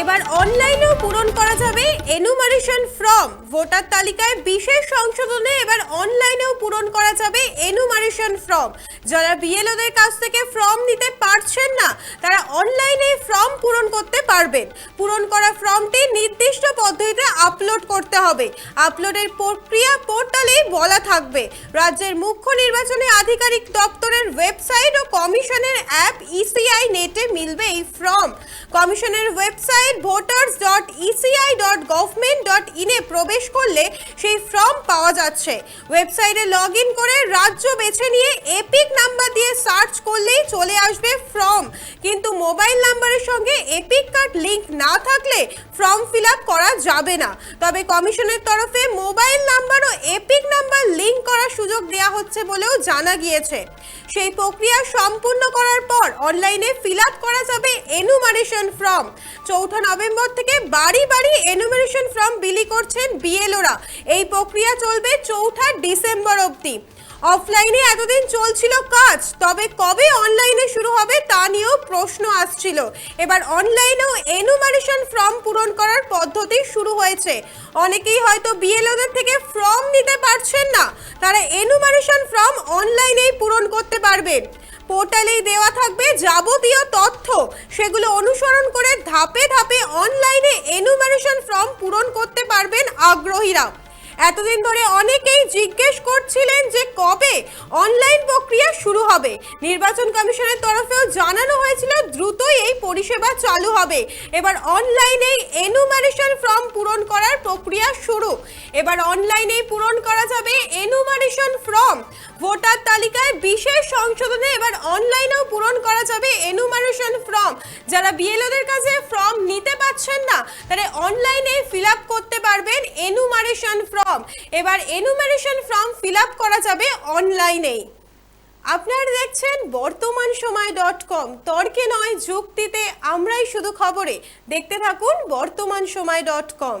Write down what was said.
এবার অনলাইনেও পূরণ করা যাবে এনুমারেশন ফর্ম। ভোটার তালিকায় বিশেষ সংশোধনে এবার অনলাইনেও পূরণ করা যাবে এনুমারেশন ফর্ম। যারা বিএলওদের কাছ থেকে ফর্ম নিতে পারছেন না, তারা অনলাইনে ফর্ম পূরণ করতে পারবেন। পূরণ করা ফর্মটি নির্দিষ্ট পদ্ধতিতে আপলোড করতে হবে। আপলোডের প্রক্রিয়া পোর্টালেই বলা থাকবে। রাজ্যের মুখ্য নির্বাচনী আধিকারিক দপ্তরের ওয়েবসাইট কমিশনের অ্যাপ ইসিআই নেটে মিলবে এই ফর্ম। কমিশনের website voters dot ECI dot government dot ইনে প্রবেশ করলে সেই ফর্ম পাওয়া যাচ্ছে। ওয়েবসাইটে লগ ইন করে রাজ্য বেছে নিয়ে এপিক নাম্বার দিয়ে সার্চ করলেই চলে আসবে ফর্ম। কিন্তু মোবাইল নাম্বারের সঙ্গে এপিক কার্ড লিঙ্ক না থাকলে ফর্ম ফিল করা যাবে না। তবে কমিশনের তরফে মোবাইল নাম্বার ও এপিক নাম্বার লিঙ্ক করার সুযোগ দেওয়া হচ্ছে বলেও জানা গিয়েছে। সেই প্রক্রিয়া সম্পূর্ণ করার পর অনলাইনে ফিল আপ করা যাবে এনুমারেশন ফর্ম চৌঠা নভেম্বর থেকে বাড়ি বাড়ি এনুমারেশন ফর্ম বিলি করছেন বিএলওরা এই প্রক্রিয়া চলবে চৌঠা ডিসেম্বর অবধি। অফলাইনে এতদিন চলছিল কাজ, তবে কবে অনলাইনে শুরু হবে তা নিয়েও প্রশ্ন আসছিল। এবার অনলাইনেও এনুমারেশন ফর্ম পূরণ করার পদ্ধতি শুরু হয়েছে। অনেকেই হয়তো বিএলওদের থেকে ফর্ম নিতে পারছেন না। তারা এনুমারেশন ফর্ম অনলাইনেই পূরণ করতে পারবেন। পোর্টালেই দেওয়া থাকবে যাবতীয় তথ্য। সেগুলো অনুসরণ করে ধাপে ধাপে অনলাইনে এনুমারেশন ফর্ম পূরণ করতে পারবেন আগ্রহীরা। এতদিন ধরে অনেকেই জিজ্ঞেস করছিলেন যে কবে অনলাইন প্রক্রিয়া শুরু হবে। নির্বাচন কমিশনের তরফেও জানানো হয়েছিল দ্রুতই এই পরিষেবা চালু হবে। এবার অনলাইনে এনুমারেশন ফর্ম পূরণ করার প্রক্রিয়া শুরু। এবার অনলাইনেই পূরণ করা যাবে এনুমারেশন ফর্ম ভোটার তালিকায় বিশেষ সংশোধনে এবার অনলাইনেও পূরণ করা যাবে এনুমারেশন ফর্ম যারা বিএলওদের কাছে ফর্ম নিতে পারছেন না, তারা অনলাইনে ফিল করতে পারবেন এনুমারেশন ফর্ম এবার এনুমারেশন ফর্ম ফিল করা যাবে অনলাইনেই। আপনারা দেখছেন বর্তমান সময় ডট কম তর্কে নয়, যুক্তিতে আমরাই শুধু খবরে। দেখতে থাকুন বর্তমান সময় ডট কম